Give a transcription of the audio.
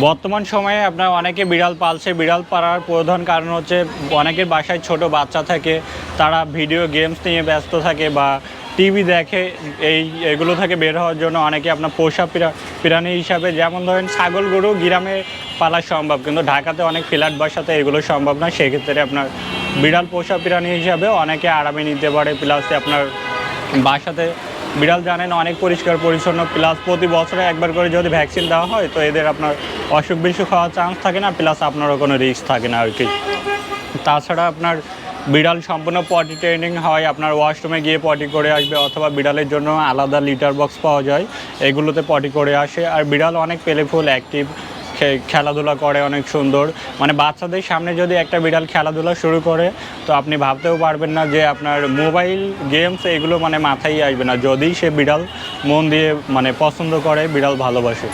বর্তমান সময়ে আপনার অনেকে বিড়াল পালছে। বিড়াল পালার প্রধান কারণ হচ্ছে অনেকের বাসায় ছোট বাচ্চা থাকে, তারা ভিডিও গেমস নিয়ে ব্যস্ত থাকে বা টিভি দেখে এই এগুলো থেকে বের হওয়ার জন্য অনেকে আপনার পোষা প্রা- প্রাণী হিসাবে যেমন ধরেন ছাগল, গরু গ্রামে পালা সম্ভব, কিন্তু ঢাকাতে অনেক ফ্ল্যাট বাসাতে এগুলো সম্ভব না। সেক্ষেত্রে আপনার বিড়াল পোষা প্রাণী হিসাবে অনেকে আরামে নিতে পারে প্লাস আপনার বাসাতে বিড়াল জানেন অনেক পরিষ্কার, পরিচ্ছন্ন প্লাস প্রতি বছরে একবার করে যদি ভ্যাকসিন দেওয়া হয়, তো এদের আপনার অসুখ বিসুখ হওয়ার চান্স থাকে না প্লাস আপনারও কোনো রিস্ক থাকে না আর কি তাছাড়া আপনার বিড়াল সম্পূর্ণ পটি ট্রেনিং হয়, আপনার ওয়াশরুমে গিয়ে পটি করে আসবে, অথবা বিড়ালের জন্য আলাদা লিটার বক্স পাওয়া যায়, এগুলোতে পটি করে আসে। আর বিড়াল অনেক পেলেফুল অ্যাক্টিভ খেলাধুলা করে, অনেক সুন্দর। মানে বাচ্চাদের সামনে যদি একটা বিড়াল খেলাধুলা শুরু করে, তো আপনি ভাবতেও পারবেন না যে আপনার মোবাইল গেমস এগুলো মানে মাথায় আসবে না। যদি সে বিড়াল মন দিয়ে মানে পছন্দ করে, বিড়াল ভালোবাসে।